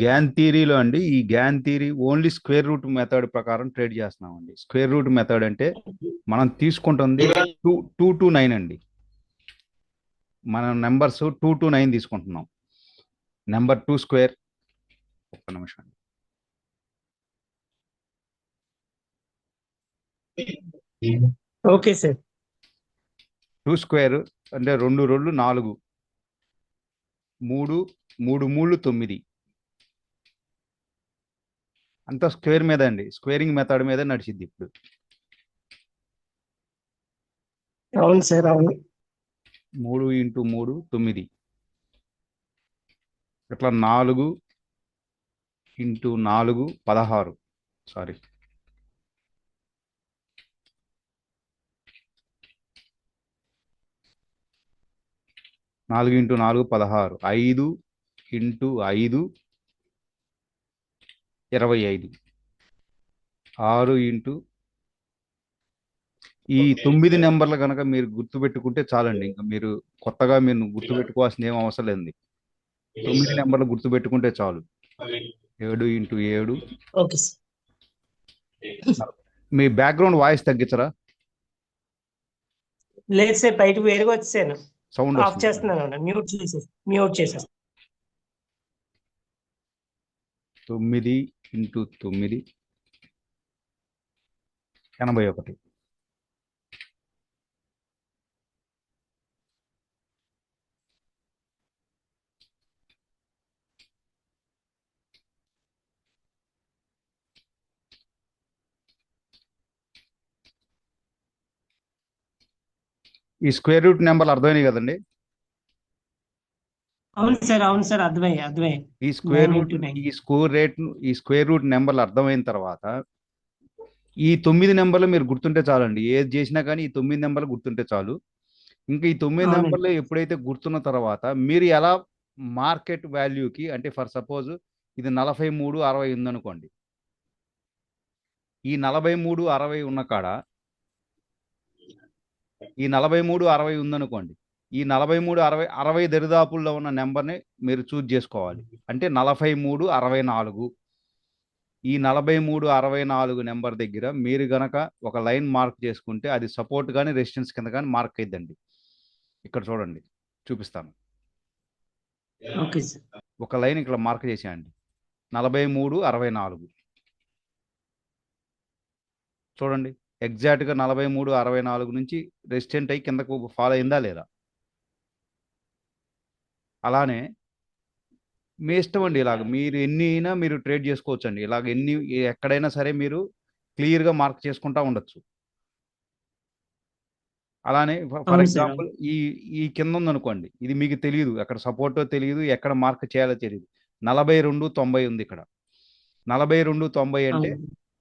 Gain థియరీలో అండి ఈ Gann theory only square root method ప్రకారం ట్రేడ్ చేస్తున్నామండి. స్క్వేర్ రూట్ మెథడ్ అంటే మనం తీసుకుంటుంది టూ టూ టు నైన్ అండి. మన నెంబర్స్ టూ టు నైన్ తీసుకుంటున్నాం. నెంబర్ టూ స్క్వేర్ ఒక్క నిమిషం అండి. Okay sir. టూ స్క్వేర్ అంటే రెండు రెండు నాలుగు. మూడు మూడు మూడు తొమ్మిది. అంతా స్క్వేర్ మీద అండి. స్క్వేరింగ్ మెథడ్ మీద నడిచిద్ది ఇప్పుడు. అవును సార్ అవును. మూడు ఇంటూ మూడు తొమ్మిది. ఇట్లా నాలుగు ఇంటూ నాలుగు పదహారు. సారీ. నాలుగు ఇంటూ నాలుగు పదహారు. ఐదు ఇంటూ ఐదు ఇరవై ఐదు. ఆరు ఇంటూ ఈ తొమ్మిది నెంబర్లు కనుక మీరు గుర్తుపెట్టుకుంటే చాలండి. ఇంకా మీరు కొత్తగా మీరు గుర్తుపెట్టుకోవాల్సిన ఏం అవసరం లేదు తొమ్మిది నెంబర్లు గుర్తుపెట్టుకుంటే చాలు. ఏడు ఇంటూ ఏడు. Okay sir. మీ బ్యాక్గ్రౌండ్ వాయిస్ తగ్గించరా? లేదు సార్. బయటకు వేరుగా వచ్చాను సౌండ్ ఆఫ్ చేస్తున్నాను మ్యూట్ చేసేసి మ్యూట్ చేసేసి. తొమ్మిది ఇంటూ తొమ్మిది ఎనభై ఒకటి. ఈ స్క్వేర్ రూట్ నెంబర్లు అర్థమైనాయి కదండి? అవును సార్ అవును సార్ అర్థమయ్యి అర్థమయ్యి ఈ స్క్వేర్ రూట్. ఈ స్కోర్ రేట్ ఈ స్క్వేర్ రూట్ నెంబర్లు అర్థమైన తర్వాత ఈ తొమ్మిది నెంబర్లు మీరు గుర్తుంటే చాలండి. ఏది చేసినా కానీ ఈ తొమ్మిది నెంబర్లు గుర్తుంటే చాలు. ఇంకా ఈ తొమ్మిది. నెంబర్లు ఎప్పుడైతే గుర్తున్న తర్వాత మీరు ఎలా మార్కెట్ వాల్యూకి అంటే ఫర్ సపోజ్ ఇది నలభై మూడు అరవై ఉందనుకోండి. ఈ నలభై మూడు అరవై ఉన్న కాడ ఈ నలభై మూడు అరవై ఉందనుకోండి. ఈ నలభై మూడు అరవై అరవై దరిదాపుల్లో ఉన్న నెంబర్ని మీరు చూజ్ చేసుకోవాలి. అంటే నలభై మూడు అరవై నాలుగు. ఈ నలభై మూడు అరవై నాలుగు నెంబర్ దగ్గర మీరు గనక ఒక లైన్ మార్క్ చేసుకుంటే అది సపోర్ట్ కానీ రెసిస్టెన్స్ కింద కానీ మార్క్ అయిద్దండి. ఇక్కడ చూడండి చూపిస్తాను. ఒక లైన్ ఇక్కడ మార్క్ చేసేయండి. నలభై మూడు అరవై నాలుగు. చూడండి ఎగ్జాక్ట్గా నలభై మూడు అరవై నాలుగు నుంచి రెసిస్టెంట్ అయ్యి కిందకు ఫాలో అయిందా లేదా? అలానే మీ ఇష్టం అండి ఇలాగ. మీరు ఎన్ని అయినా మీరు ట్రేడ్ చేసుకోవచ్చు అండి ఇలాగ ఎన్ని ఎక్కడైనా సరే మీరు క్లియర్గా మార్క్ చేసుకుంటా ఉండొచ్చు. అలానే ఫర్ ఎగ్జాంపుల్ ఈ ఈ కింద ఉందనుకోండి ఇది మీకు తెలియదు ఎక్కడ సపోర్టో తెలియదు ఎక్కడ మార్క్ చేయాలో తెలియదు నలభై రెండు తొంభై ఉంది ఇక్కడ. నలభై రెండు తొంభై అంటే.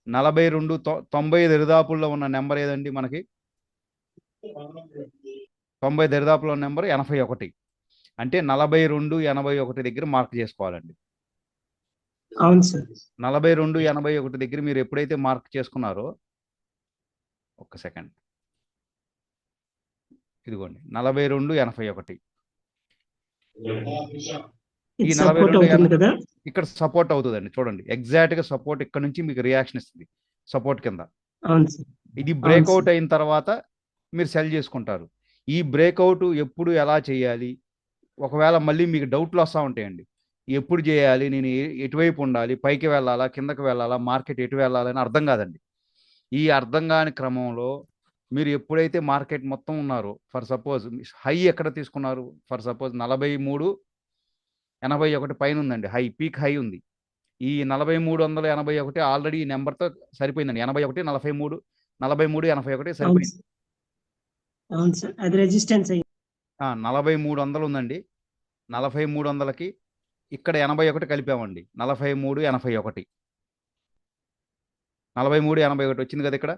నలభై రెండు తొంభై దరిదాపుల్లో ఉన్న నెంబర్ ఏదండి మనకి? తొంభై దరిదాపులో ఉన్న నెంబర్ ఎనభై ఒకటి. అంటే నలభై రెండు ఎనభై ఒకటి దగ్గర మార్క్ చేసుకోవాలండి. అవును సార్. నలభై రెండు ఎనభై ఒకటి దగ్గర మీరు ఎప్పుడైతే మార్క్ చేసుకున్నారో ఒక్క సెకండ్. ఇదిగోండి నలభై రెండు ఎనభై ఒకటి ఈ నలభై రెండు ఇక్కడ సపోర్ట్ అవుతుందండి చూడండి. ఎగ్జాక్ట్గా సపోర్ట్ ఇక్కడ నుంచి మీకు రియాక్షన్ ఇస్తుంది సపోర్ట్ కింద. ఇది బ్రేక్అవుట్. అయిన తర్వాత మీరు సెల్ చేసుకుంటారు. ఈ బ్రేక్అవుట్ ఎప్పుడు ఎలా చేయాలి? ఒకవేళ మళ్ళీ మీకు డౌట్లు వస్తూ ఉంటాయండి. ఎప్పుడు చేయాలి? నేను ఎటువైపు ఉండాలి? పైకి వెళ్ళాలా? కిందకి వెళ్ళాలా? మార్కెట్ ఎటు వెళ్ళాలని అర్థం కాదండి. ఈ అర్థం కాని క్రమంలో మీరు ఎప్పుడైతే మార్కెట్ మొత్తం ఉన్నారో ఫర్ సపోజ్ హై ఎక్కడ తీసుకున్నారు? ఫర్ సపోజ్ నలభై మూడు ఎనభై ఒకటి పైన ఉందండి. హై పీక్ హై ఉంది. ఈ నలభై మూడు వందల ఎనభై ఒకటి ఆల్రెడీ ఈ నెంబర్తో సరిపోయిందండి. ఎనభై ఒకటి నలభై మూడు నలభై మూడు ఎనభై ఒకటి సరిపోయింది. సార్. అవును సార్. అది రెసిస్టెన్స్ నలభై మూడు వందలు ఉందండి నలభై మూడు వందలకి ఇక్కడ ఎనభై ఒకటి కలిపామండి. నలభై మూడు ఎనభై ఒకటి. నలభై మూడు ఎనభై ఒకటి వచ్చింది కదా ఇక్కడ?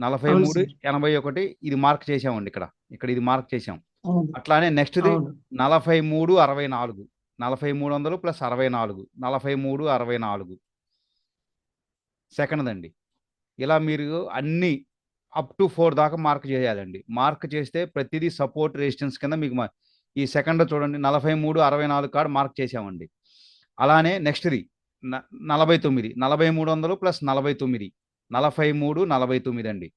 నలభై మూడు. ఎనభై ఒకటి ఇది మార్క్ చేసామండి ఇక్కడ. ఇక్కడ ఇది మార్క్ చేసాం అట్లానే నెక్స్ట్ది నలభై మూడు అరవై నాలుగు. నలభై మూడు వందలు ప్లస్ అరవై నాలుగు. నలభై మూడు అరవై నాలుగు. సెకండ్ అండి ఇలా మీరు అన్ని అప్ టు ఫోర్ దాకా మార్క్ చేయాలండి. మార్క్ చేస్తే ప్రతిదీ సపోర్ట్ రెసిస్టెన్స్ కింద మీకు మా- ఈ సెకండ్ చూడండి నలభై మూడు అరవై నాలుగు కాడ మార్క్ చేసామండి. అలానే నెక్స్ట్ది న- నలభై తొమ్మిది నలభై మూడు వందలు ప్లస్ నలభై తొమ్మిది నలభై మూడు నలభై తొమ్మిది అండి.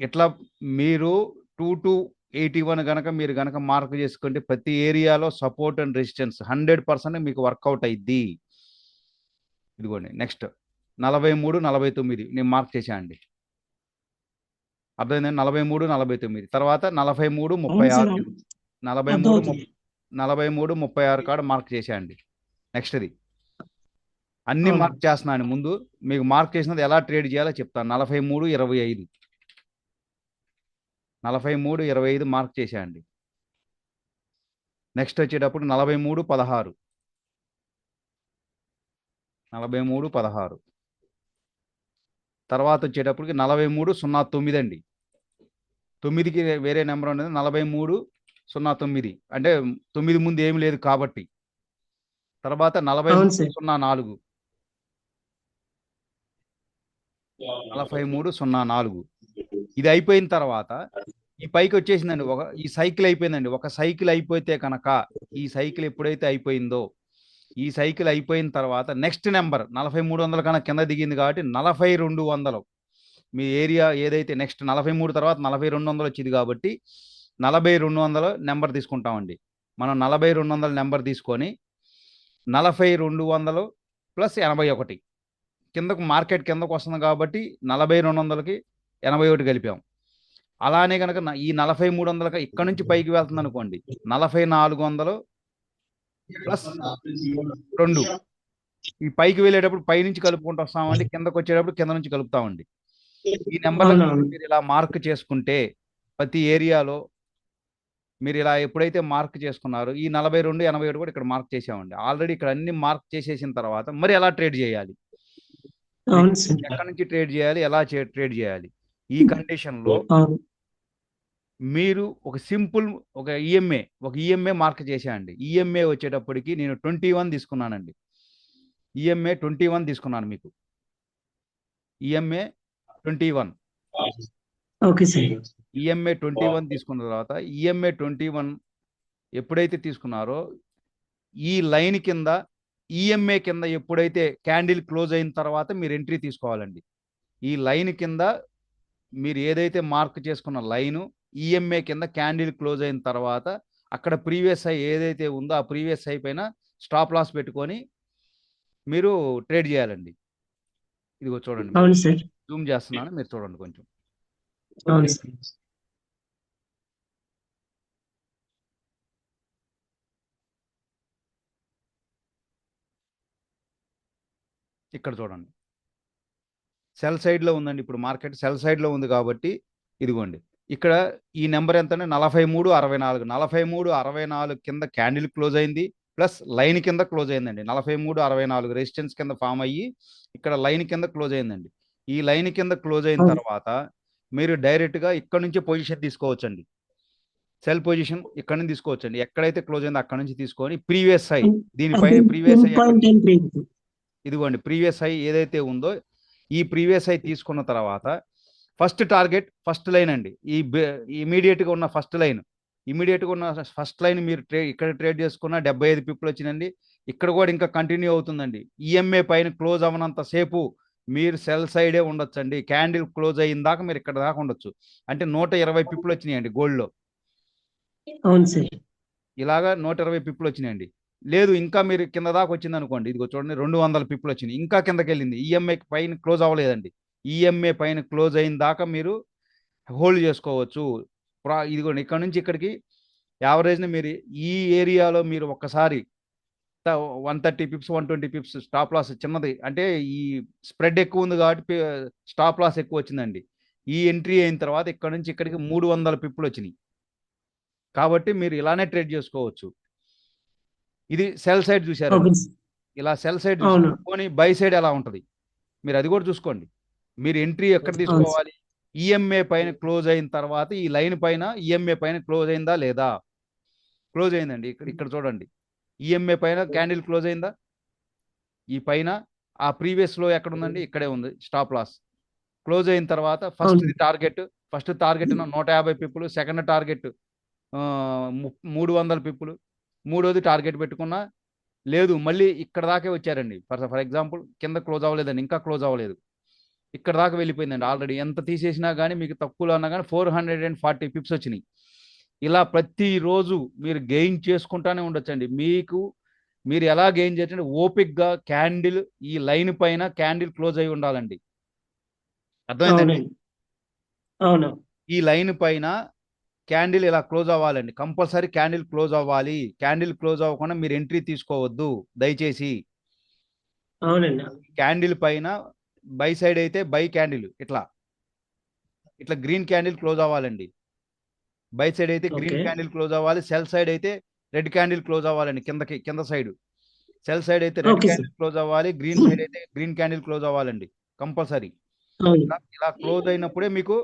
ఇట్లా మీరు టూ టు ఎయిటీ వన్ కనుక మీరు కనుక మార్క్ చేసుకుంటే ప్రతి ఏరియాలో support and resistance hundred percent మీకు వర్కౌట్ అయింది ఇదిగోండి నెక్స్ట్ నలభై మూడు నలభై తొమ్మిది నేను మార్క్ చేశాను అండి అర్థమైందండి? నలభై మూడు నలభై తొమ్మిది తర్వాత నలభై మూడు ముప్పై ఆరు. నలభై మూడు నలభై మూడు ముప్పై ఆరు కాడ మార్క్ చేసేయండి. నెక్స్ట్ది. అన్ని. మార్క్ చేస్తున్నాను ముందు మీకు మార్క్ చేసినది ఎలా ట్రేడ్ చేయాలో చెప్తాను. నలభై మూడు ఇరవై ఐదు నలభై మూడు ఇరవై ఐదు మార్క్ చేసేయండి. నెక్స్ట్ వచ్చేటప్పుడు నలభై మూడు పదహారు. నలభై మూడు పదహారు. తర్వాత వచ్చేటప్పటికి నలభై మూడు సున్నా తొమ్మిది అండి తొమ్మిదికి వేరే నెంబర్ ఉండేది నలభై మూడు సున్నా తొమ్మిది. అంటే తొమ్మిది ముందు ఏమి లేదు కాబట్టి. తర్వాత నలభై. సున్నా నాలుగు. నలభై మూడు సున్నా నాలుగు. ఇది అయిపోయిన తర్వాత ఈ పైకి వచ్చేసిందండి. ఒక ఈ సైకిల్ అయిపోయిందండి. ఒక సైకిల్ అయిపోతే కనుక ఈ సైకిల్ ఎప్పుడైతే అయిపోయిందో ఈ సైకిల్ అయిపోయిన తర్వాత నెక్స్ట్ నెంబర్ నలభై మూడు వందల కన్నా కింద దిగింది కాబట్టి నలభై రెండు వందలు. మీ ఏరియా ఏదైతే నెక్స్ట్ నలభై మూడు తర్వాత నలభై రెండు వందలు వచ్చింది కాబట్టి నలభై రెండు వందల నెంబర్ తీసుకుంటామండి. మనం నలభై రెండు వందల నెంబర్ తీసుకొని నలభై రెండు వందలు ప్లస్ ఎనభై ఒకటి. కిందకు మార్కెట్ కిందకు వస్తుంది కాబట్టి నలభై రెండు వందలకి ఎనభై ఒకటి కలిపాం. అలానే కనుక ఈ నలభై మూడు వందలకి ఇక్కడ నుంచి పైకి వెళ్తుంది అనుకోండి. నలభై నాలుగు వందలు ప్లస్ రెండు. ఈ పైకి వెళ్ళేటప్పుడు పై నుంచి కలుపుకుంటూ వస్తామండి. కిందకు వచ్చేటప్పుడు కింద నుంచి కలుపుతామండి. ఈ నెంబర్. మీరు ఇలా మార్క్ చేసుకుంటే ప్రతి ఏరియాలో మీరు ఇలా ఎప్పుడైతే మార్క్ చేసుకున్నారో ఈ నలభై రెండు ఎనభై ఒకటి కూడా ఇక్కడ మార్క్ చేసామండి. ఆల్రెడీ ఇక్కడ అన్ని మార్క్ చేసేసిన తర్వాత మరి ఎలా ట్రేడ్ చేయాలి? ఎక్కడి నుంచి ట్రేడ్ చేయాలి? ఎలా ట్రేడ్ చేయాలి? ఈ కండిషన్లో మీరు ఒక సింపుల్ ఒక ఈఎంఏ ఒక ఈఎంఏ మార్క్ చేసేయండి. ఈఎంఏ వచ్చేటప్పటికి నేను ట్వంటీ వన్ తీసుకున్నానండి. ఈఎంఏ ట్వంటీ వన్ తీసుకున్నాను మీకు. EMA twenty one okay sir. EMA twenty one తీసుకున్న తర్వాత ఈఎంఏ ట్వంటీ వన్ ఎప్పుడైతే తీసుకున్నారో ఈ లైన్ కింద ఈఎంఏ కింద ఎప్పుడైతే క్యాండిల్ క్లోజ్ అయిన తర్వాత మీరు ఎంట్రీ తీసుకోవాలండి. ఈ లైన్ కింద మీరు ఏదైతే మార్క్ చేసుకున్న లైను ఈఎంఏ కింద క్యాండిల్ క్లోజ్ అయిన తర్వాత అక్కడ ప్రీవియస్ హై ఏదైతే ఉందో ఆ ప్రీవియస్ హై పైన స్టాప్ లాస్ పెట్టుకొని మీరు ట్రేడ్ చేయాలండి. ఇదిగో చూడండి. జూమ్ చేస్తున్నాను మీరు చూడండి కొంచెం. ఇక్కడ చూడండి. సెల్ సైడ్లో ఉందండి ఇప్పుడు మార్కెట్ సెల్ సైడ్లో ఉంది కాబట్టి ఇదిగోండి. ఇక్కడ ఈ నెంబర్ ఎంత నలభై మూడు అరవై నాలుగు. నలభై మూడు అరవై నాలుగు కింద క్యాండిల్ క్లోజ్ అయింది. ప్లస్ లైన్ కింద క్లోజ్ అయిందండి. నలభై మూడు అరవై నాలుగు రెసిస్టెన్స్ కింద ఫామ్ అయ్యి ఇక్కడ లైన్ కింద క్లోజ్ అయిందండి. ఈ లైన్ కింద క్లోజ్ అయిన. తర్వాత మీరు డైరెక్ట్గా ఇక్కడ నుంచి పొజిషన్ తీసుకోవచ్చండి. సెల్ పొజిషన్ ఇక్కడ నుంచి తీసుకోవచ్చండి. ఎక్కడైతే క్లోజ్ అయిందో అక్కడ నుంచి తీసుకొని ప్రీవియస్ హై దీనిపైన ప్రీవియస్ హై ఇదిగోండి ప్రీవియస్ హై ఏదైతే ఉందో ఈ ప్రీవియస్ హై తీసుకున్న తర్వాత ఫస్ట్ టార్గెట్ ఫస్ట్ లైన్ అండి. ఈ ఇమీడియట్గా ఉన్న ఫస్ట్ లైన్. ఇమీడియట్గా ఉన్న ఫస్ట్ లైన్ మీరు ట్రే ఇక్కడ ట్రేడ్ చేసుకున్న డెబ్బై ఐదు పిప్పులు వచ్చినండి ఇక్కడ కూడా ఇంకా కంటిన్యూ అవుతుందండి. ఈఎంఏ పైన క్లోజ్ అవ్వనంత సేపు మీరు సెల్ సైడే ఉండొచ్చండి. క్యాండిల్ క్లోజ్ అయిన దాకా మీరు ఇక్కడ దాకా ఉండొచ్చు. అంటే నూట ఇరవై పిప్పులు వచ్చినాయండి గోల్డ్లో. అవును సార్. ఇలాగా నూట ఇరవై పిప్పులు వచ్చినాయండి. లేదు ఇంకా మీరు కింద దాకా వచ్చింది అనుకోండి. ఇదిగో చూడండి రెండు వందల పిప్పులు వచ్చినాయి. ఇంకా కిందకి వెళ్ళింది ఈఎంఐ పైన క్లోజ్ అవ్వలేదండి. ఈఎంఐ పైన క్లోజ్ అయిన దాకా మీరు హోల్డ్ చేసుకోవచ్చు. ఇదిగోండి ఇక్కడ నుంచి ఇక్కడికి యావరేజ్ని మీరు ఈ ఏరియాలో మీరు ఒక్కసారి one thirty pips one twenty pips stop loss చిన్నది. అంటే ఈ స్ప్రెడ్ ఎక్కువ ఉంది కాబట్టి స్టాప్ లాస్ ఎక్కువ వచ్చిందండి. ఈ ఎంట్రీ అయిన తర్వాత ఇక్కడ నుంచి ఇక్కడికి మూడు వందల పిప్పులు వచ్చినాయి. కాబట్టి మీరు ఇలానే ట్రేడ్ చేసుకోవచ్చు. ఇది సెల్ సైడ్ చూసారు ఇలా సెల్ సైడ్. పోనీ బై సైడ్ ఎలా ఉంటది? మీరు అది కూడా చూసుకోండి. మీరు ఎంట్రీ ఎక్కడ. తీసుకోవాలి? ఈఎంఏ పైన క్లోజ్ అయిన తర్వాత ఈ లైన్ పైన ఈఎంఏ పైన క్లోజ్ అయిందా లేదా? క్లోజ్ అయిందండి. ఇక్కడ ఇక్కడ చూడండి. ఈఎంఏ పైన క్యాండిల్ క్లోజ్ అయిందా? ఈ పైన ఆ ప్రీవియస్లో ఎక్కడ ఉందండి ఇక్కడే ఉంది. Stop loss. క్లోజ్ అయిన తర్వాత ఫస్ట్. టార్గెట్ ఫస్ట్ టార్గెట్ నూట యాభై పిప్పులు సెకండ్ టార్గెట్ మూడు వందల పిప్పులు మూడోది టార్గెట్ పెట్టుకున్నా లేదు మళ్ళీ ఇక్కడ దాకే వచ్చారండి. ఫర్ ఫర్ ఎగ్జాంపుల్ కింద క్లోజ్ అవ్వలేదండి ఇంకా క్లోజ్ అవ్వలేదు. ఇక్కడ దాకా వెళ్ళిపోయిందండి ఆల్రెడీ. ఎంత తీసేసినా కానీ మీకు తక్కువలో అన్నా కానీ four hundred and forty pips వచ్చినాయి. ఇలా ప్రతిరోజు మీరు గెయిన్ చేసుకుంటానే ఉండొచ్చండి. మీకు మీరు ఎలా గెయిన్ చేయొచ్చంటే ఓపిక్గా క్యాండిల్ ఈ లైన్ పైన క్యాండిల్ క్లోజ్ అయి ఉండాలండి. అర్థమైందండి? అవును. ఈ లైన్ పైన క్యాండిల్ ఇలా క్లోజ్ అవ్వాలండి. కంపల్సరీ క్యాండిల్ క్లోజ్ అవ్వాలి. క్యాండిల్ క్లోజ్ అవ్వకుండా మీరు ఎంట్రీ తీసుకోవద్దు. దయచేసి. అవునండి. క్యాండిల్ పైన బై సైడ్ అయితే బై క్యాండిల్ ఇట్లా. ఇట్లా గ్రీన్ క్యాండిల్ క్లోజ్ అవ్వాలండి. బై సైడ్ అయితే గ్రీన్. క్యాండిల్ క్లోజ్ అవ్వాలి సెల్ సైడ్ అయితే రెడ్ క్యాండిల్ క్లోజ్ అవ్వాలండి కిందకి కింద సైడ్. సెల్ సైడ్ అయితే రెడ్. క్యాండిల్ క్లోజ్ అవ్వాలి గ్రీన్ సైడ్ అయితే గ్రీన్ క్యాండిల్ క్లోజ్ అవ్వాలండి కంపల్సరీ. ఇలా క్లోజ్ అయినప్పుడే మీకు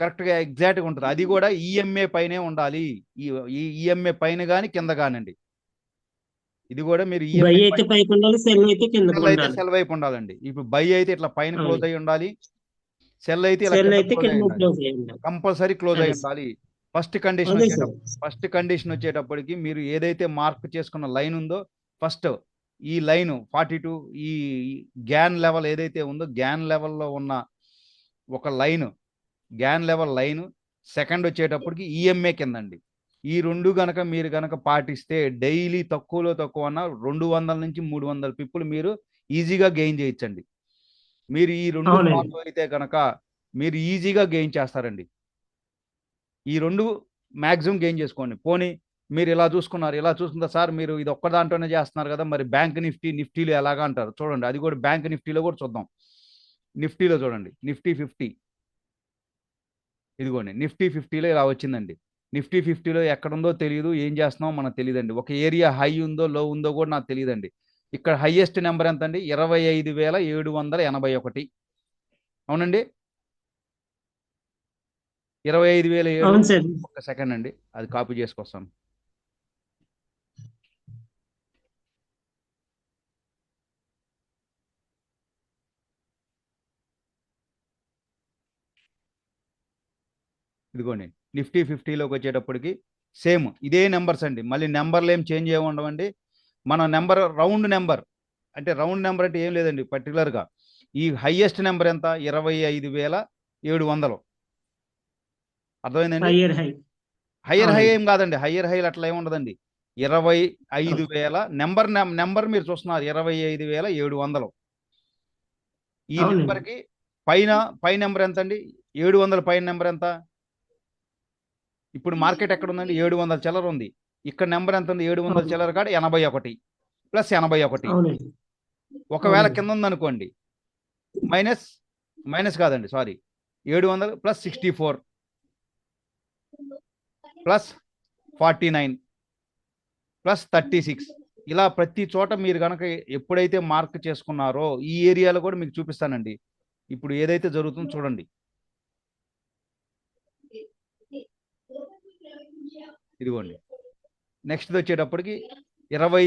కరెక్ట్గా ఎగ్జాక్ట్గా ఉంటుంది. అది కూడా ఈఎంఏ పైనే ఉండాలి. ఈ ఈఎంఏ పైన కానీ కింద కానండి ఇది కూడా మీరు సెల్ వైపు ఉండాలండి. ఇప్పుడు బై అయితే ఇట్లా పైన. క్లోజ్ అయి ఉండాలి. సెల్ అయితే కంపల్సరీ క్లోజ్ అయి. ఉండాలి ఫస్ట్ కండిషన్ ఫస్ట్ కండిషన్ వచ్చేటప్పటికి మీరు ఏదైతే మార్క్ చేసుకున్న లైన్ ఉందో ఫస్ట్ ఈ లైన్ ఫార్టీ టూ ఈ గ్యాన్ లెవెల్ ఏదైతే ఉందో గ్యాన్ లెవెల్లో ఉన్న ఒక line Gann level line second వచ్చేటప్పటికి ఈఎంఏ కిందండి. ఈ రెండు గనక మీరు గనక పాటిస్తే డైలీ తక్కువలో తక్కువ అన్న రెండు వందల నుంచి మూడు వందల పిప్పులు మీరు ఈజీగా గెయిన్ చేయొచ్చండి. మీరు ఈ రెండు. ఫాలో అయితే కనుక మీరు ఈజీగా గెయిన్ చేస్తారండి. ఈ రెండు మ్యాక్సిమం గెయిన్ చేసుకోండి. పోనీ మీరు ఇలా చూసుకున్నారు ఇలా చూసుకుందా సార్ మీరు ఇది ఒక్క దాంట్లోనే చేస్తున్నారు కదా మరి బ్యాంక్ నిఫ్టీ నిఫ్టీలో ఎలాగా అంటారు? చూడండి అది కూడా బ్యాంక్ నిఫ్టీలో కూడా చూద్దాం. నిఫ్టీలో చూడండి నిఫ్టీ ఫిఫ్టీ. ఇదిగోండి నిఫ్టీ ఫిఫ్టీలో ఇలా వచ్చిందండి. నిఫ్టీ ఫిఫ్టీలో ఎక్కడుందో తెలియదు ఏం చేస్తున్నామో మనకు తెలియదండి ఒక ఏరియా హై ఉందో లో ఉందో కూడా నాకు తెలియదండి ఇక్కడ హైయెస్ట్ నెంబర్ ఎంత అండి ఇరవై ఐదు వేల ఏడు వందల ఎనభై ఒకటి. అవునండి? ఇరవై ఐదు వేల ఏడు ఒక సెకండ్ అండి. అది కాపీ చేసుకొస్తాను. ఇదిగోండి. నిఫ్టీ ఫిఫ్టీలోకి వచ్చేటప్పటికి సేమ్ ఇదే నెంబర్స్ అండి. మళ్ళీ నెంబర్లు ఏం చేంజ్ అయ్యి ఉండవండి? మన నెంబర్ రౌండ్ నెంబర్. అంటే రౌండ్ నెంబర్ అంటే ఏం లేదండి పర్టికులర్గా. ఈ హైయెస్ట్ నెంబర్ ఎంత? ఇరవై ఐదు వేల ఏడు వందలు. అర్థమైందండి? Higher high. Higher high. ఏం కాదండి హయ్యర్ హైలు అట్లా ఏమి ఉండదండి. ఇరవై ఐదు వేల నెంబర్ నెంబర్ మీరు చూస్తున్నారు ఇరవై ఐదు వేల ఏడు వందలు. ఈ. నెంబర్కి పైన పై నెంబర్ ఎంత అండి ఏడు వందల పైన నెంబర్ ఎంత? ఇప్పుడు మార్కెట్ ఎక్కడ ఉందండి ఏడు వందల చిల్లర ఉంది. ఇక్కడ నెంబర్ ఎంత ఉంది ఏడు వందల. చిల్లర కాడ ఎనభై ఒకటి ప్లస్ ఎనభై ఒకటి ఒకవేళ. కింద ఉందనుకోండి మైనస్ మైనస్ కాదండి సారీ. ఏడు వందలు plus sixty four. Plus forty nine. Plus thirty six. ఇలా ప్రతి చోట మీరు కనుక ఎప్పుడైతే మార్క్ చేసుకున్నారో ఈ ఏరియాలో కూడా మీకు చూపిస్తానండి. ఇప్పుడు ఏదైతే జరుగుతుందో చూడండి. ఇదిగోండి. నెక్స్ట్ వచ్చేటప్పటికి ఇరవై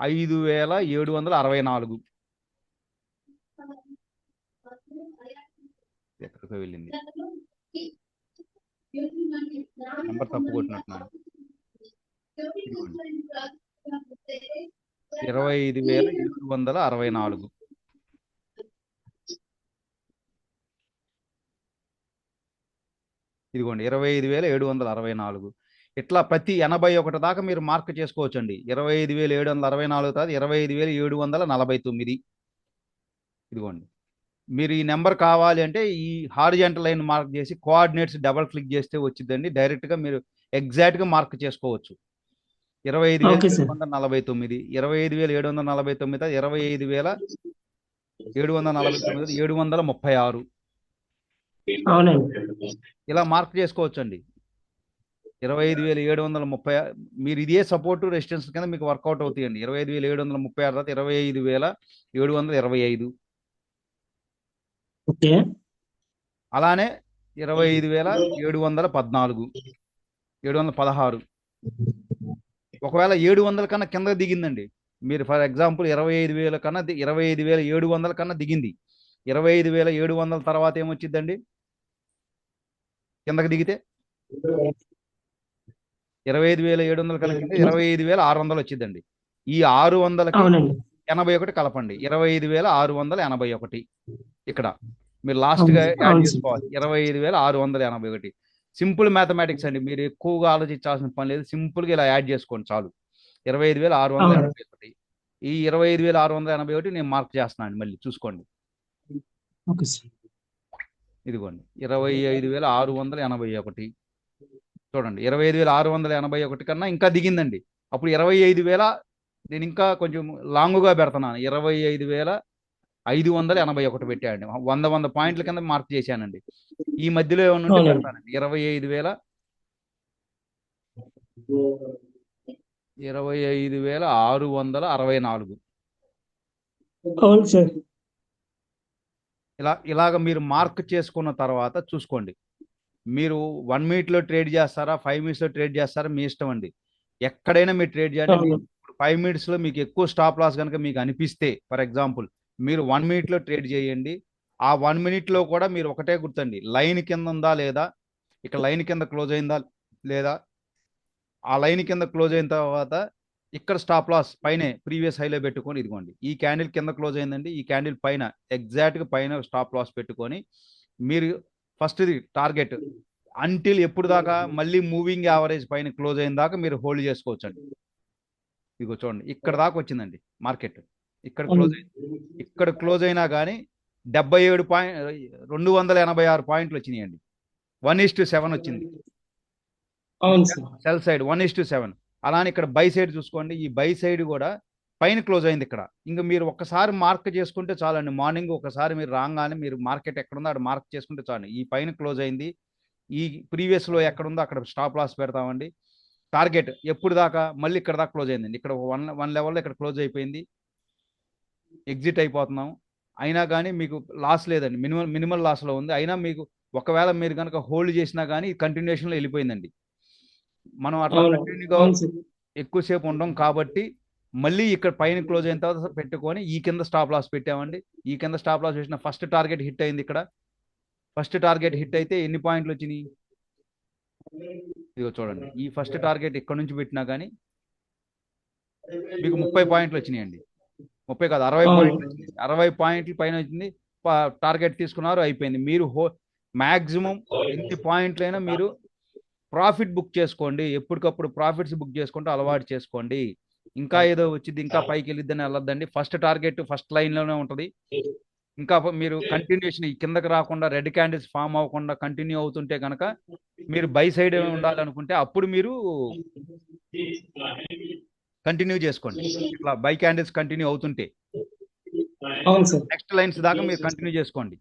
ఐదు వేల ఏడు వందల అరవై నాలుగు. ఎక్కడికో వెళ్ళింది. నెంబర్ తప్పు కొట్టినట్టున్నాను. ఇరవై ఐదు వేల ఏడు వందల అరవై నాలుగు. ఇదిగోండి ఇరవై ఐదు వేల ఏడు వందల అరవై నాలుగు. ఇట్లా ప్రతి ఎనభై ఒకటి దాకా మీరు మార్క్ చేసుకోవచ్చండి. ఇరవై ఐదు వేల ఏడు వందల అరవై నాలుగు తర్వాత ఇరవై ఐదు వేల ఏడు వందల నలభై తొమ్మిది. ఇదిగోండి. మీరు ఈ నెంబర్ కావాలి అంటే ఈ హారిజెంటల్ లైన్ మార్క్ చేసి కోఆర్డినేట్స్ డబల్ క్లిక్ చేస్తే వచ్చిందండి డైరెక్ట్గా మీరు ఎగ్జాక్ట్గా మార్క్ చేసుకోవచ్చు. ఇరవై ఐదు వేల ఏడు. వందల నలభై తొమ్మిది ఇరవై ఐదు వేల ఏడు వందల నలభై తొమ్మిది తర్వాత ఇరవై ఐదు వేల ఏడు వందల నలభై తొమ్మిది ఏడు వందల ముప్పై ఆరు. ఇలా మార్క్ చేసుకోవచ్చండి. ఇరవై ఐదు వేల ఏడు వందల ముప్పై మీరు ఇదే సపోర్ట్ రెసిస్టెన్స్ కింద మీకు వర్కౌట్ అవుతాయండి. ఇరవై ఐదు వేల ఏడు వందల ముప్పై ఆరు తర్వాత ఇరవై ఐదు వేల ఏడు వందల ఇరవై ఐదు. ఓకే. అలానే ఇరవై ఐదు వేల ఏడు వందల పద్నాలుగు ఏడు వందల పదహారు. ఒకవేళ ఏడు వందల కన్నా కింద దిగిందండి. మీరు ఫర్ ఎగ్జాంపుల్ ఇరవై ఐదు వేల కన్నా ఇరవై ఐదు వేల ఏడు వందల కన్నా దిగింది. ఇరవై ఐదు వేల ఏడు వందల తర్వాత ఏమొచ్చిందండి కిందకి దిగితే? ఇరవై ఐదు వేల ఏడు వందలు కలిపితే ఇరవై ఐదు వేల ఆరు వందలు వచ్చిందండి. ఈ ఆరు అవునండి. ఎనభై ఒకటి కలపండి. ఇరవై ఐదు వేల ఆరు వందల ఎనభై ఒకటి ఇక్కడ. మీరు లాస్ట్గా యాడ్. చేసుకోవాలి. ఇరవై ఐదు వేల ఆరు వందల ఎనభై ఒకటి. సింపుల్ మ్యాథమెటిక్స్ అండి. మీరు ఎక్కువగా ఆలోచించాల్సిన పని లేదు. సింపుల్గా ఇలా యాడ్ చేసుకోండి చాలు. ఇరవై ఐదు వేల ఆరు వందల. ఎనభై ఒకటి. ఈ ఇరవై ఐదు వేల ఆరు వందల ఎనభై ఒకటి నేను మార్క్ చేస్తున్నాను మళ్ళీ. చూసుకోండి. ఇదిగోండి. ఇరవై ఐదు వేల ఆరు వందల ఎనభై ఒకటి. చూడండి ఇరవై ఐదు వేల ఆరు వందల ఎనభై ఒకటి కన్నా ఇంకా దిగిందండి. అప్పుడు ఇరవై ఐదు వేల నేను ఇంకా కొంచెం లాంగుగా పెడుతున్నాను. ఇరవై ఐదు వేల ఐదు వందల ఎనభై ఒకటి పెట్టానండి వంద వంద పాయింట్ల కింద మార్క్ చేశానండి. ఈ మధ్యలో ఏమన్నా. పెడతానండి. ఇరవై ఐదు వేల ఇరవై ఐదు వేల ఆరు వందల అరవై నాలుగు. ఇలా ఇలాగ మీరు మార్క్ చేసుకున్న తర్వాత చూసుకోండి. మీరు వన్ మినిట్లో ట్రేడ్ చేస్తారా ఫైవ్ మినిట్స్లో ట్రేడ్ చేస్తారా మీ ఇష్టం అండి. ఎక్కడైనా మీరు ట్రేడ్. ఇప్పుడు ఫైవ్ మినిట్స్లో మీకు ఎక్కువ స్టాప్ లాస్ కనుక మీకు అనిపిస్తే ఫర్ ఎగ్జాంపుల్ మీరు వన్ మినిట్లో ట్రేడ్ చేయండి. ఆ వన్ మినిట్లో కూడా మీరు ఒకటే గుర్తండి. లైన్ కింద ఉందా లేదా? ఇక్కడ లైన్ కింద క్లోజ్ అయిందా లేదా? ఆ లైన్ కింద క్లోజ్ అయిన తర్వాత ఇక్కడ స్టాప్ లాస్ పైనే ప్రీవియస్ హైలో పెట్టుకొని ఇదిగోండి. ఈ క్యాండిల్ కింద క్లోజ్ అయిందండి. ఈ క్యాండిల్ పైన ఎగ్జాక్ట్గా పైన స్టాప్ లాస్ పెట్టుకొని మీరు ఫస్ట్ ఇది టార్గెట్. అంటిల్ ఎప్పుడు దాకా? మళ్ళీ మూవింగ్ యావరేజ్ పైన క్లోజ్ అయిన దాకా మీరు హోల్డ్ చేసుకోవచ్చు అండి ఇదిగో చూడండి ఇక్కడ దాకా వచ్చిందండి మార్కెట్. ఇక్కడ క్లోజ్ అయింది ఇక్కడ క్లోజ్ అయినా కానీ డెబ్బై ఏడు పాయింట్ రెండు వందల ఎనభై ఆరు పాయింట్లు వచ్చినాయండి. వన్ ఇస్ టు సెవెన్ వచ్చింది. Sell side one is to seven. అలానే ఇక్కడ బై సైడ్ చూసుకోండి ఈ బై సైడ్ కూడా పైన క్లోజ్ అయింది ఇక్కడ. ఇంకా మీరు ఒక్కసారి మార్క్ చేసుకుంటే చాలండి. మార్నింగ్ ఒకసారి మీరు రాగానే మీరు మార్కెట్ ఎక్కడుందో అక్కడ మార్క్ చేసుకుంటే చాలు. ఈ పైన క్లోజ్ అయింది. ఈ previous లో ఎక్కడుందో అక్కడ స్టాప్ లాస్ పెడతామండి. టార్గెట్ ఎప్పుడు దాకా? మళ్ళీ ఇక్కడ దాకా క్లోజ్ అయిందండి. ఇక్కడ వన్ వన్ లెవెల్లో ఇక్కడ క్లోజ్ అయిపోయింది. ఎగ్జిట్ అయిపోతున్నాం. అయినా కానీ మీకు లాస్ లేదండి. మినిమం మినిమల్ లాస్లో ఉంది. అయినా మీకు ఒకవేళ మీరు కనుక హోల్డ్ చేసినా కానీ కంటిన్యూషన్లో వెళ్ళిపోయిందండి. మనం అట్లా కంటిన్యూగా ఎక్కువసేపు ఉండం కాబట్టి మళ్ళీ ఇక్కడ పైన క్లోజ్ అయిన తర్వాత పెట్టుకొని ఈ కింద స్టాప్ లాస్ పెట్టామండి. ఈ కింద స్టాప్ లాస్ వేసిన ఫస్ట్ టార్గెట్ హిట్ అయింది ఇక్కడ. ఫస్ట్ టార్గెట్ హిట్ అయితే ఎన్ని పాయింట్లు వచ్చినాయి? ఇదిగో చూడండి. ఈ ఫస్ట్ టార్గెట్ ఇక్కడ నుంచి పెట్టినా కానీ మీకు ముప్పై పాయింట్లు వచ్చినాయండి. ముప్పై కాదు అరవై. పాయింట్లు అరవై పాయింట్లు పైన వచ్చింది. టార్గెట్ తీసుకున్నారు అయిపోయింది. మీరు హో మాక్సిమం ఎన్ని పాయింట్లైనా మీరు ప్రాఫిట్ బుక్ చేసుకోండి. ఎప్పటికప్పుడు ప్రాఫిట్స్ బుక్ చేసుకుంటూ అలవాటు చేసుకోండి. ఇంకా ఏదో వచ్చింది ఇంకా పైకి వెళ్ళిద్దని వెళ్ళొద్దండి. ఫస్ట్ టార్గెట్ ఫస్ట్ లైన్లోనే ఉంటది. ఇంకా మీరు కంటిన్యూషన్ కిందకి రాకుండా రెడ్ క్యాండిల్స్ ఫామ్ అవ్వకుండా కంటిన్యూ అవుతుంటే కనుక మీరు బై సైడ్ ఉండాలనుకుంటే అప్పుడు మీరు కంటిన్యూ చేసుకోండి. ఇట్లా బై క్యాండిల్స్ కంటిన్యూ అవుతుంటే. నెక్స్ట్ లైన్స్ దాకా మీరు కంటిన్యూ చేసుకోండి.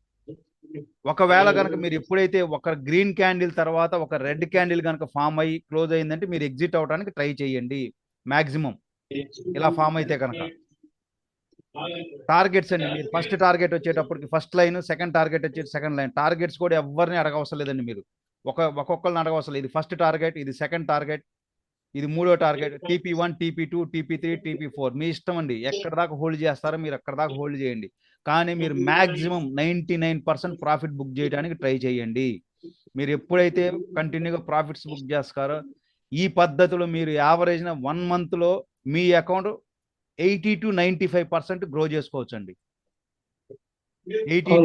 ఒకవేళ కనుక మీరు ఎప్పుడైతే ఒక గ్రీన్ క్యాండిల్ తర్వాత ఒక రెడ్ క్యాండిల్ కనుక ఫామ్ అయ్యి క్లోజ్ అయిందంటే మీరు ఎగ్జిట్ అవడానికి ట్రై చేయండి. మాక్సిమం. ఇలా ఫామ్ అయితే కనుక. టార్గెట్స్ అండి. మీరు ఫస్ట్ టార్గెట్ వచ్చేటప్పటికి ఫస్ట్ లైన్ సెకండ్ టార్గెట్ వచ్చేది సెకండ్ లైన్ టార్గెట్స్ కూడా ఎవరిని అడగవసరం లేదండి మీరు. ఒక ఒక్కొక్కరిని అడగవసరం ఇది ఫస్ట్ టార్గెట్ ఇది సెకండ్ టార్గెట్ ఇది మూడో target TP one TP two TP three TP four మీ ఇష్టం అండి. ఎక్కడ దాకా హోల్డ్ చేస్తారో మీరు అక్కడ దాకా హోల్డ్ చేయండి. కానీ మీరు maximum ninety nine percent profit book చేయడానికి ట్రై చేయండి. మీరు ఎప్పుడైతే కంటిన్యూగా ప్రాఫిట్స్ బుక్ చేస్తారో ఈ పద్ధతిలో మీరు యావరేజ్న వన్ మంత్లో మీ account eighty to ninety five percent grow చేసుకోవచ్చు అండి ఎయిటీ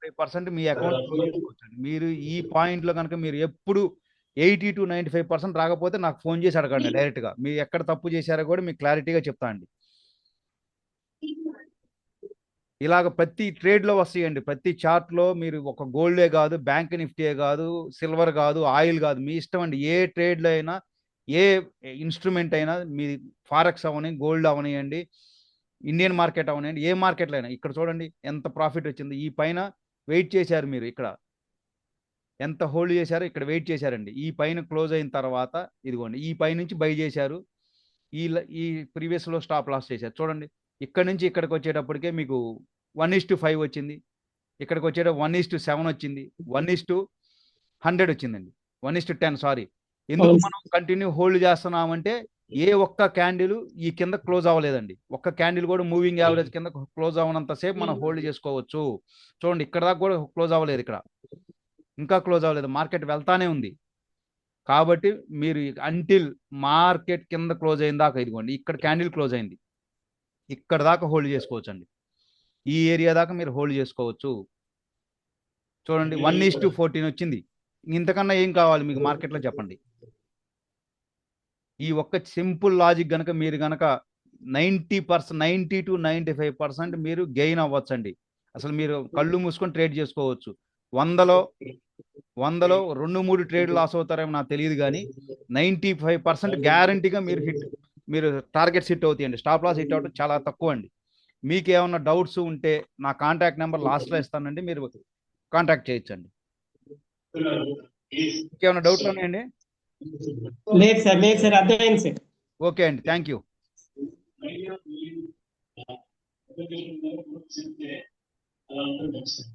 ఫైవ్ పర్సెంట్ మీ అకౌంట్ గ్రో చేసుకోవచ్చు అండి మీరు ఈ పాయింట్లో కనుక మీరు ఎప్పుడు eighty to ninety five percent రాకపోతే నాకు ఫోన్ చేసి అడగండి డైరెక్ట్గా. మీరు ఎక్కడ తప్పు చేశారో కూడా మీకు క్లారిటీగా చెప్తా అండి. ఇలాగ ప్రతి ట్రేడ్లో వస్తాయండి. ప్రతి చార్ట్లో మీరు ఒక గోల్డే కాదు బ్యాంక్ నిఫ్టీయే కాదు సిల్వర్ కాదు ఆయిల్ కాదు. మీ ఇష్టం అండి. ఏ ట్రేడ్లో అయినా ఏ ఇన్స్ట్రుమెంట్ అయినా మీ ఫారెక్స్ అవని గోల్డ్ అవనియండి ఇండియన్ మార్కెట్ అవనియండి ఏ మార్కెట్లో అయినా. ఇక్కడ చూడండి ఎంత ప్రాఫిట్ వచ్చింది. ఈ పైన వెయిట్ చేశారు మీరు ఇక్కడ. ఎంత హోల్డ్ చేశారో ఇక్కడ వెయిట్ చేశారండి. ఈ పైన క్లోజ్ అయిన తర్వాత ఇదిగోండి ఈ పై నుంచి బై చేశారు. ఈ ఈ ప్రీవియస్లో స్టాప్ లాస్ చేశారు. చూడండి ఇక్కడ నుంచి ఇక్కడికి వచ్చేటప్పటికే మీకు వన్ ఈస్ టు ఫైవ్ వచ్చింది. ఇక్కడికి వచ్చేటప్పుడు వన్ ఈస్ టు సెవెన్ వచ్చింది. వన్ ఈస్ టు హండ్రెడ్ వచ్చిందండి. One is to ten sorry ఎందుకు. మనం కంటిన్యూ హోల్డ్ చేస్తున్నామంటే ఏ ఒక్క క్యాండిల్ ఈ కింద క్లోజ్ అవ్వలేదండి. ఒక్క క్యాండిల్ కూడా మూవింగ్ యావరేజ్ కింద క్లోజ్ అవ్వనంత సేపు మనం హోల్డ్ చేసుకోవచ్చు. చూడండి ఇక్కడ దాకా కూడా క్లోజ్ అవ్వలేదు ఇక్కడ. ఇంకా క్లోజ్ అవ్వలేదు. మార్కెట్ వెళ్తానే ఉంది. కాబట్టి మీరు అంటిల్ మార్కెట్ కింద క్లోజ్ అయిన దాకా ఇదిగోండి ఇక్కడ క్యాండిల్ క్లోజ్ అయింది. ఇక్కడ దాకా హోల్డ్ చేసుకోవచ్చు అండి ఈ ఏరియా దాకా మీరు హోల్డ్ చేసుకోవచ్చు. చూడండి వన్ ఈస్ టు ఫోర్టీన్ వచ్చింది. ఇంతకన్నా ఏం కావాలి మీకు మార్కెట్లో చెప్పండి? ఈ ఒక్క సింపుల్ లాజిక్ గనక మీరు గనక ninety percent ninety to ninety five percent మీరు గెయిన్ అవ్వచ్చండి. అసలు మీరు కళ్ళు మూసుకొని ట్రేడ్ చేసుకోవచ్చు. వందలో వందలో రెండు మూడు ట్రేడ్ లాస్ అవుతారేమో నాకు తెలియదు కానీ నైంటీ ఫైవ్ పర్సెంట్ గ్యారంటీగా మీరు హిట్ మీరు టార్గెట్స్ హిట్ అవుతాయండి. స్టాప్ లాస్ హిట్ అవడం చాలా తక్కువ అండి మీకు ఏమైనా డౌట్స్ ఉంటే నా కాంటాక్ట్ నెంబర్ లాస్ట్లో ఇస్తానండి. మీరు కాంటాక్ట్ చేయొచ్చండి. ఇంకేమైనా డౌట్లు ఉన్నాయండి? లేదు సార్ లేదు సార్ అర్థమైంది సార్. ఓకే అండి థ్యాంక్ యూ. అలా ఉంటుంది సార్.